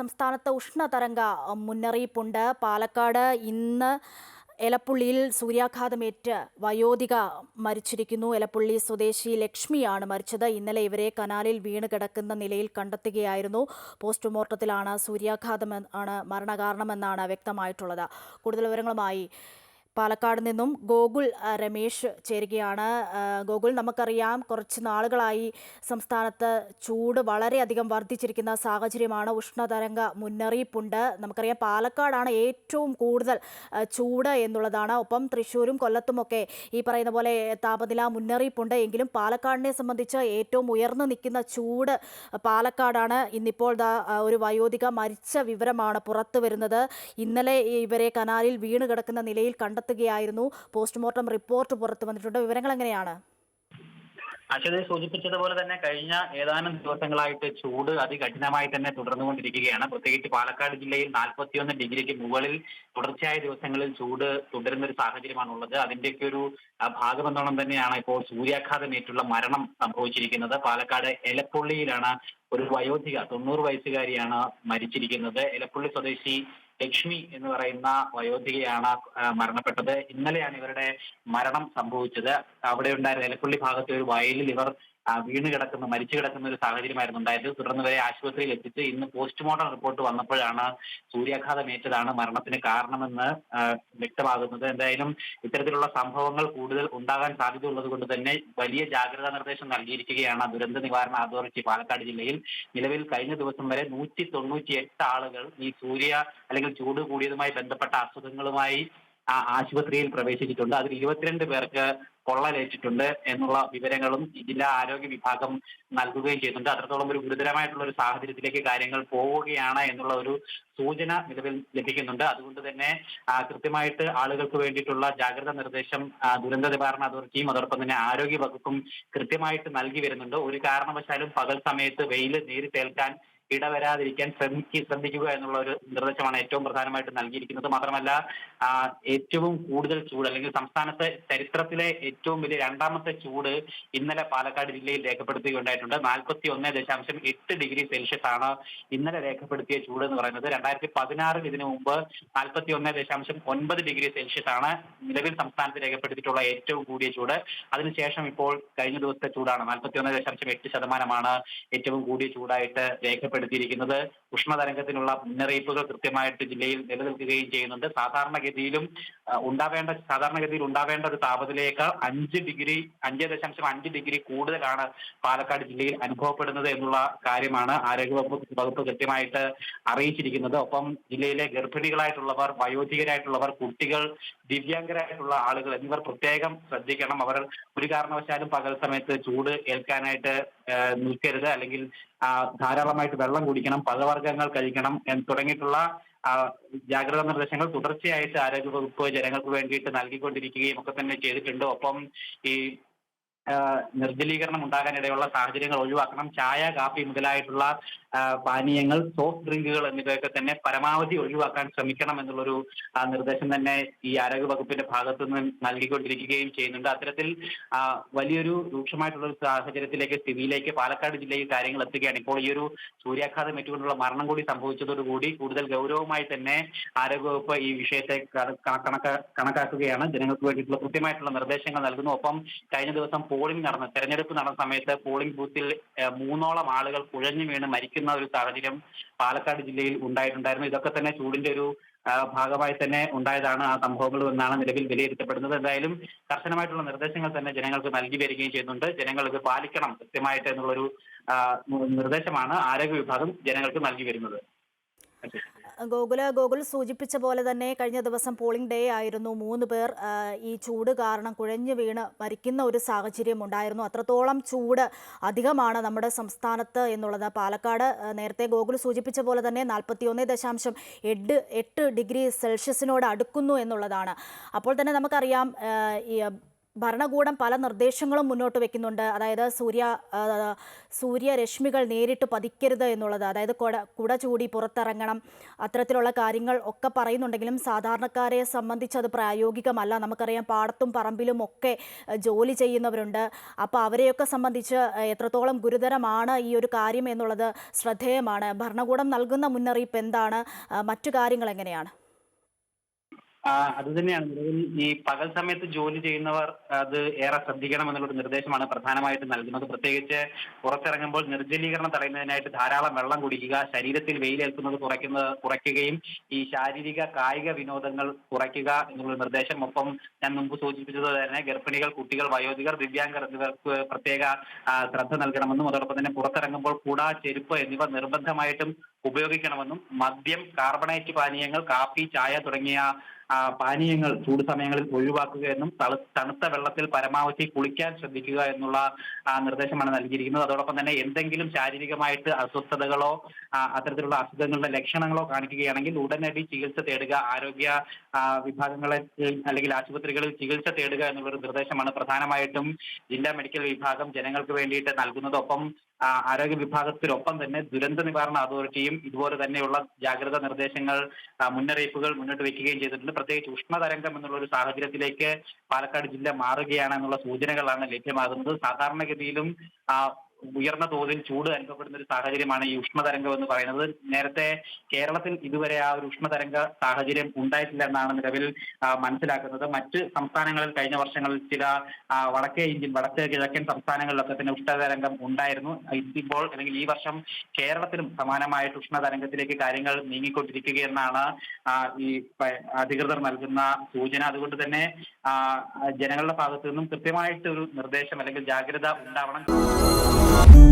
സംസ്ഥാനത്ത് ഉഷ്ണതരംഗ മുന്നറിയിപ്പുണ്ട്. പാലക്കാട് ഇന്ന് എലപ്പുള്ളിയിൽ സൂര്യാഘാതമേറ്റ് വയോധിക മരിച്ചിരിക്കുന്നു. എലപ്പുള്ളി സ്വദേശി ലക്ഷ്മിയാണ് മരിച്ചത്. ഇന്നലെ ഇവരെ കനാലിൽ വീണ് കിടക്കുന്ന നിലയിൽ കണ്ടെത്തുകയായിരുന്നു. പോസ്റ്റ്മോർട്ടത്തിലാണ് സൂര്യാഘാതം ആണ് മരണകാരണമെന്നാണ് വ്യക്തമായിട്ടുള്ളത്. കൂടുതൽ വിവരങ്ങളുമായി പാലക്കാട് നിന്നും ഗോകുൽ രമേശ് ചേരുകയാണ്. ഗോകുൽ നമുക്കറിയാം കുറച്ച് നാളുകളായി സംസ്ഥാനത്ത് ചൂട് വളരെയധികം വർദ്ധിച്ചിരിക്കുന്ന സാഹചര്യമാണ്. ഉഷ്ണതരംഗ മുന്നറിയിപ്പുണ്ട്. നമുക്കറിയാം പാലക്കാടാണ് ഏറ്റവും കൂടുതൽ ചൂട് എന്നുള്ളതാണ്. ഒപ്പം തൃശ്ശൂരും കൊല്ലത്തുമൊക്കെ ഈ പറയുന്ന പോലെ താപനില മുന്നറിയിപ്പുണ്ട്. എങ്കിലും പാലക്കാടിനെ സംബന്ധിച്ച് ഏറ്റവും ഉയർന്നു നിൽക്കുന്ന ചൂട് പാലക്കാടാണ്. ഇന്നിപ്പോൾ ഒരു വയോധിക മരിച്ച വിവരമാണ് പുറത്തു വരുന്നത് ഇന്നലെ ഇവരെ കനാലിൽ വീണ് കിടക്കുന്ന നിലയിൽ കണ്ടെത്തുകയായിരുന്നു പോസ്റ്റ്മോർട്ടം റിപ്പോർട്ട് പുറത്തു വന്നിട്ടുണ്ട്. വിവരങ്ങൾ എങ്ങനെയാണ്? അശ്വതി സൂചിപ്പിച്ചതുപോലെ തന്നെ കഴിഞ്ഞ ഏതാനും ദിവസങ്ങളായിട്ട് ചൂട് അതികഠിനമായി തന്നെ തുടർന്നുകൊണ്ടിരിക്കുകയാണ്. പ്രത്യേകിച്ച് പാലക്കാട് ജില്ലയിൽ നാൽപ്പത്തിയൊന്ന് ഡിഗ്രിക്ക് മുകളിൽ തുടർച്ചയായ ദിവസങ്ങളിൽ ചൂട് തുടരുന്ന ഒരു സാഹചര്യമാണ് ഉള്ളത് അതിന്റെയൊക്കെ ഒരു ഭാഗമെന്നോണം തന്നെയാണ് ഇപ്പോൾ സൂര്യാഘാതമേറ്റുള്ള മരണം സംഭവിച്ചിരിക്കുന്നത്. പാലക്കാട് എലപ്പുള്ളിയിലാണ് ഒരു വയോധിക തൊണ്ണൂറ് വയസ്സുകാരിയാണ് മരിച്ചിരിക്കുന്നത്. എലപ്പുള്ളി സ്വദേശി ലക്ഷ്മി എന്ന് പറയുന്ന വയോധികയാണ് മരണപ്പെട്ടത്. ഇന്നലെയാണ് ഇവരുടെ മരണം സംഭവിച്ചത്. അവിടെ ഉണ്ടായിരുന്ന നിലക്കുള്ളി ഭാഗത്തെ ഒരു വയലിൽ ഇവർ വീണ് കിടക്കുന്ന മരിച്ചു കിടക്കുന്ന ഒരു സാഹചര്യമായിരുന്നു ഉണ്ടായത്. തുടർന്ന് വരെ ആശുപത്രിയിൽ എത്തിച്ച് ഇന്ന് പോസ്റ്റ്മോർട്ടം റിപ്പോർട്ട് വന്നപ്പോഴാണ് സൂര്യാഘാതമേറ്റതാണ് മരണത്തിന് കാരണമെന്ന് വ്യക്തമാകുന്നത്. എന്തായാലും ഇത്തരത്തിലുള്ള സംഭവങ്ങൾ കൂടുതൽ ഉണ്ടാകാൻ സാധ്യതയുള്ളത് കൊണ്ട് തന്നെ വലിയ ജാഗ്രതാ നിർദ്ദേശം നൽകിയിരിക്കുകയാണ് ദുരന്ത നിവാരണ അതോറിറ്റി പാലക്കാട് ജില്ലയിൽ. നിലവിൽ കഴിഞ്ഞ ദിവസം വരെ നൂറ്റി തൊണ്ണൂറ്റി എട്ട് ആളുകൾ ഈ സൂര്യ അല്ലെങ്കിൽ ചൂട് കൂടിയതുമായി ബന്ധപ്പെട്ട അസുഖങ്ങളുമായി ആശുപത്രിയിൽ പ്രവേശിച്ചിട്ടുണ്ട്. അതിൽ ഇരുപത്തിരണ്ട് പേർക്ക് പൊള്ളലേറ്റിട്ടുണ്ട് എന്നുള്ള വിവരങ്ങളും ജില്ലാ ആരോഗ്യ വിഭാഗം നൽകുകയും ചെയ്യുന്നുണ്ട്. അത്രത്തോളം ഒരു ഗുരുതരമായിട്ടുള്ള ഒരു സാഹചര്യത്തിലേക്ക് കാര്യങ്ങൾ പോവുകയാണ് എന്നുള്ള ഒരു സൂചന നിലവിൽ ലഭിക്കുന്നുണ്ട്. അതുകൊണ്ട് തന്നെ കൃത്യമായിട്ട് ആളുകൾക്ക് വേണ്ടിയിട്ടുള്ള ജാഗ്രതാ നിർദ്ദേശം ദുരന്ത നിവാരണ അതോറിറ്റിയും അതോടൊപ്പം തന്നെ ആരോഗ്യ വകുപ്പും കൃത്യമായിട്ട് നൽകി വരുന്നുണ്ട്. ഒരു കാരണവശാലും പകൽ സമയത്ത് വെയിൽ നേരിട്ടേൽക്കാൻ ഇടവരാതിരിക്കാൻ ശ്രമിക്കുക ശ്രദ്ധിക്കുക എന്നുള്ള ഒരു നിർദ്ദേശമാണ് ഏറ്റവും പ്രധാനമായിട്ട് നൽകിയിരിക്കുന്നത്. മാത്രമല്ല ഏറ്റവും കൂടുതൽ ചൂട് അല്ലെങ്കിൽ സംസ്ഥാനത്തെ ചരിത്രത്തിലെ ഏറ്റവും വലിയ രണ്ടാമത്തെ ചൂട് ഇന്നലെ പാലക്കാട് ജില്ലയിൽ രേഖപ്പെടുത്തുകയുണ്ടായിട്ടുണ്ട്. നാൽപ്പത്തി ഒന്ന് ദശാംശം എട്ട് ഡിഗ്രി സെൽഷ്യസ് ആണ് ഇന്നലെ രേഖപ്പെടുത്തിയ ചൂട് എന്ന് പറയുന്നത്. രണ്ടായിരത്തി പതിനാറിൽ ഇതിനു മുമ്പ് നാൽപ്പത്തി ഒന്ന് ദശാംശം ഒൻപത് ഡിഗ്രി സെൽഷ്യസ് ആണ് നിലവിൽ സംസ്ഥാനത്ത് രേഖപ്പെടുത്തിയിട്ടുള്ള ഏറ്റവും കൂടിയ ചൂട്. അതിനുശേഷം ഇപ്പോൾ കഴിഞ്ഞ ദിവസത്തെ ചൂടാണ്. നാൽപ്പത്തി ഒന്ന് ദശാംശം എട്ട് ശതമാനമാണ് ഏറ്റവും കൂടിയ ചൂടായിട്ട് രേഖപ്പെടുത്തിയിരിക്കുന്നത്. ഉഷ്ണതരംഗത്തിനുള്ള മുന്നറിയിപ്പുകൾ കൃത്യമായിട്ട് ജില്ലയിൽ നിലനിൽക്കുകയും ചെയ്യുന്നുണ്ട്. സാധാരണഗതിയിലും ഉണ്ടാവേണ്ട സാധാരണഗതിയിൽ ഉണ്ടാവേണ്ട ഒരു താപനിലയേക്കാൾ അഞ്ച് ഡിഗ്രി അഞ്ച് ദശാംശം അഞ്ച് ഡിഗ്രി കൂടുതലാണ് പാലക്കാട് ജില്ലയിൽ അനുഭവപ്പെടുന്നത് എന്നുള്ള കാര്യമാണ് ആരോഗ്യവകുപ്പ് വകുപ്പ് കൃത്യമായിട്ട് അറിയിച്ചിരിക്കുന്നത്. ഒപ്പം ജില്ലയിലെ ഗർഭിണികളായിട്ടുള്ളവർ വയോധികരായിട്ടുള്ളവർ കുട്ടികൾ ദിവ്യാംഗരായിട്ടുള്ള ആളുകൾ എന്നിവർ പ്രത്യേകം ശ്രദ്ധിക്കണം. അവർ ഒരു കാരണവശാലും പകൽ സമയത്ത് ചൂട് ഏൽക്കാനായിട്ട് നിൽക്കരുത്. അല്ലെങ്കിൽ ധാരാളമായിട്ട് വെള്ളം കുടിക്കണം പഴവർഗങ്ങൾ കഴിക്കണം തുടങ്ങിയിട്ടുള്ള ജാഗ്രതാ നിർദ്ദേശങ്ങൾ തുടർച്ചയായിട്ട് ആരോഗ്യവകുപ്പ് ജനങ്ങൾക്ക് വേണ്ടിയിട്ട് നൽകിക്കൊണ്ടിരിക്കുകയും ഒക്കെ തന്നെ ചെയ്തിട്ടുണ്ട്. ഒപ്പം ഈ നിർജലീകരണം ഉണ്ടാകാനിടയുള്ള സാഹചര്യങ്ങൾ ഒഴിവാക്കണം. ചായ കാപ്പി മുതലായിട്ടുള്ള പാനീയങ്ങൾ സോഫ്റ്റ് ഡ്രിങ്കുകൾ എന്നിവയൊക്കെ തന്നെ പരമാവധി ഒഴിവാക്കാൻ ശ്രമിക്കണം എന്നുള്ളൊരു നിർദ്ദേശം തന്നെ ഈ ആരോഗ്യ വകുപ്പിന്റെ ഭാഗത്തു നിന്ന് നൽകിക്കൊണ്ടിരിക്കുകയും ചെയ്യുന്നുണ്ട്. അത്തരത്തിൽ വലിയൊരു രൂക്ഷമായിട്ടുള്ള ഒരു സാഹചര്യത്തിലേക്ക് സ്ഥിതിയിലേക്ക് പാലക്കാട് ജില്ലയിൽ കാര്യങ്ങൾ എത്തുകയാണ്. ഇപ്പോൾ ഈ ഒരു സൂര്യാഘാതം ഏറ്റുകൊണ്ടുള്ള മരണം കൂടി സംഭവിച്ചതോടുകൂടി കൂടുതൽ ഗൗരവമായി തന്നെ ആരോഗ്യ വകുപ്പ് ഈ വിഷയത്തെ കണക്ക കണക്കാക്കുകയാണ്. ജനങ്ങൾക്ക് വേണ്ടിയിട്ടുള്ള കൃത്യമായിട്ടുള്ള നിർദ്ദേശങ്ങൾ നൽകുന്നു. ഒപ്പം കഴിഞ്ഞ ദിവസം പോളിംഗ് നടന്ന തെരഞ്ഞെടുപ്പ് നടന്ന സമയത്ത് പോളിംഗ് ബൂത്തിൽ മൂന്നോളം ആളുകൾ കുഴഞ്ഞു വീണ് മരിക്കുന്ന ഒരു സാഹചര്യം പാലക്കാട് ജില്ലയിൽ ഉണ്ടായിട്ടുണ്ടായിരുന്നു. ഇതൊക്കെ തന്നെ ചൂടിന്റെ ഒരു ഭാഗമായി തന്നെ ഉണ്ടായതാണ് ആ സംഭവങ്ങൾ എന്നാണ് നിലവിൽ വിലയിരുത്തപ്പെടുന്നത്. എന്തായാലും കർശനമായിട്ടുള്ള നിർദ്ദേശങ്ങൾ തന്നെ ജനങ്ങൾക്ക് നൽകി വരികയും ചെയ്യുന്നുണ്ട്. ജനങ്ങൾ പാലിക്കണം കൃത്യമായിട്ട് എന്നുള്ളൊരു നിർദ്ദേശമാണ് ആരോഗ്യ വിഭാഗം ജനങ്ങൾക്ക് നൽകി വരുന്നത്. ഗോകുല ഗോകുൽ സൂചിപ്പിച്ച പോലെ തന്നെ കഴിഞ്ഞ ദിവസം പോളിംഗ് ഡേ ആയിരുന്നു. മൂന്ന് പേർ ഈ ചൂട് കാരണം കുഴഞ്ഞു വീണ് മരിക്കുന്ന ഒരു സാഹചര്യം ഉണ്ടായിരുന്നു. അത്രത്തോളം ചൂട് അധികമാണ് നമ്മുടെ സംസ്ഥാനത്ത് എന്നുള്ളത്. പാലക്കാട് നേരത്തെ ഗോകുൽ സൂചിപ്പിച്ച പോലെ തന്നെ നാൽപ്പത്തി ഒന്ന് ദശാംശം എട്ട് എട്ട് ഡിഗ്രി സെൽഷ്യസിനോട് അടുക്കുന്നു എന്നുള്ളതാണ്. അപ്പോൾ തന്നെ നമുക്കറിയാം ഭരണകൂടം പല നിർദ്ദേശങ്ങളും മുന്നോട്ട് വെക്കുന്നുണ്ട്. അതായത് സൂര്യ സൂര്യരശ്മികൾ നേരിട്ട് പതിക്കരുത് എന്നുള്ളത് അതായത് കുട കുട ചൂടി പുറത്തിറങ്ങണം അത്തരത്തിലുള്ള കാര്യങ്ങൾ ഒക്കെ പറയുന്നുണ്ടെങ്കിലും സാധാരണക്കാരെ സംബന്ധിച്ച് അത് പ്രായോഗികമല്ല. നമുക്കറിയാം പാടത്തും പറമ്പിലും ഒക്കെ ജോലി ചെയ്യുന്നവരുണ്ട്. അപ്പോൾ അവരെയൊക്കെ സംബന്ധിച്ച് എത്രത്തോളം ഗുരുതരമാണ് ഈ ഒരു കാര്യം എന്നുള്ളത് ശ്രദ്ധേയമാണ്. ഭരണകൂടം നൽകുന്ന മുന്നറിയിപ്പ് എന്താണ്? മറ്റു കാര്യങ്ങൾ എങ്ങനെയാണ്? അത് തന്നെയാണ്. നിലവിൽ ഈ പകൽ സമയത്ത് ജോലി ചെയ്യുന്നവർ അത് ഏറെ ശ്രദ്ധിക്കണം എന്നുള്ള നിർദ്ദേശമാണ് പ്രധാനമായിട്ടും നൽകുന്നത്. പ്രത്യേകിച്ച് പുറത്തിറങ്ങുമ്പോൾ നിർജലീകരണം തടയുന്നതിനായിട്ട് ധാരാളം വെള്ളം കുടിക്കുക ശരീരത്തിൽ വെയിലേൽക്കുന്നത് കുറയ്ക്കുന്നത് കുറയ്ക്കുകയും ഈ ശാരീരിക കായിക വിനോദങ്ങൾ കുറയ്ക്കുക എന്നുള്ള നിർദ്ദേശം ഒപ്പം ഞാൻ മുമ്പ് സൂചിപ്പിച്ചത് തന്നെ ഗർഭിണികൾ കുട്ടികൾ വയോധികർ ദിവ്യാംഗർ എന്നിവർക്ക് പ്രത്യേക ശ്രദ്ധ നൽകണമെന്നും അതോടൊപ്പം തന്നെ പുറത്തിറങ്ങുമ്പോൾ കുട ചെരുപ്പ് എന്നിവ നിർബന്ധമായിട്ടും ഉപയോഗിക്കണമെന്നും മദ്യം കാർബണേറ്റ് പാനീയങ്ങൾ കാപ്പി ചായ തുടങ്ങിയ പാനീയങ്ങൾ ചൂട് സമയങ്ങളിൽ ഒഴിവാക്കുക എന്നും തണുത്ത വെള്ളത്തിൽ പരമാവധി കുളിക്കാൻ ശ്രദ്ധിക്കുക എന്നുള്ള നിർദ്ദേശമാണ് നൽകിയിരിക്കുന്നത്. അതോടൊപ്പം തന്നെ എന്തെങ്കിലും ശാരീരികമായിട്ട് അസ്വസ്ഥതകളോ അത്തരത്തിലുള്ള അസുഖങ്ങളുടെ ലക്ഷണങ്ങളോ കാണിക്കുകയാണെങ്കിൽ ഉടനടി ചികിത്സ തേടുക ആരോഗ്യ വിഭാഗങ്ങളെ അല്ലെങ്കിൽ ആശുപത്രികളിൽ ചികിത്സ തേടുക എന്നുള്ളൊരു നിർദ്ദേശമാണ് പ്രധാനമായിട്ടും ജില്ലാ മെഡിക്കൽ വിഭാഗം ജനങ്ങൾക്ക് വേണ്ടിയിട്ട് നൽകുന്നത്. ഒപ്പം ആ, ആരോഗ്യ വിഭാഗത്തിനൊപ്പം തന്നെ ദുരന്ത നിവാരണ അതോറിറ്റിയും ഇതുപോലെ തന്നെയുള്ള ജാഗ്രതാ നിർദ്ദേശങ്ങൾ മുന്നറിയിപ്പുകൾ മുന്നോട്ട് വെക്കുകയും ചെയ്തിട്ടുണ്ട്. പ്രത്യേകിച്ച് ഉഷ്ണതരംഗം എന്നുള്ള ഒരു സാഹചര്യത്തിലേക്ക് പാലക്കാട് ജില്ല മാറുകയാണ് എന്നുള്ള സൂചനകളാണ് ലഭ്യമാകുന്നത്. സാധാരണഗതിയിലും ഉയർന്ന തോതിൽ ചൂട് അനുഭവപ്പെടുന്ന ഒരു സാഹചര്യമാണ് ഈ ഉഷ്ണതരംഗം എന്ന് പറയുന്നത്. നേരത്തെ കേരളത്തിൽ ഇതുവരെ ആ ഒരു ഉഷ്ണതരംഗ സാഹചര്യം ഉണ്ടായിട്ടില്ല എന്നാണ് നിലവിൽ മനസ്സിലാക്കുന്നത്. മറ്റ് സംസ്ഥാനങ്ങളിൽ കഴിഞ്ഞ വർഷങ്ങളിൽ ചില വടക്കേ ഇന്ത്യൻ വടക്കേ കിഴക്കൻ സംസ്ഥാനങ്ങളിലൊക്കെ തന്നെ ഉഷ്ണതരംഗം ഉണ്ടായിരുന്നു. ഇപ്പോൾ അല്ലെങ്കിൽ ഈ വർഷം കേരളത്തിലും സമാനമായിട്ട് ഉഷ്ണതരംഗത്തിലേക്ക് കാര്യങ്ങൾ നീങ്ങിക്കൊണ്ടിരിക്കുകയെന്നാണ് ഈ അധികൃതർ നൽകുന്ന സൂചന. അതുകൊണ്ട് തന്നെ ജനങ്ങളുടെ ഭാഗത്തു നിന്നും കൃത്യമായിട്ട് ഒരു നിർദ്ദേശം അല്ലെങ്കിൽ ജാഗ്രത ഉണ്ടാവണം. Thank you.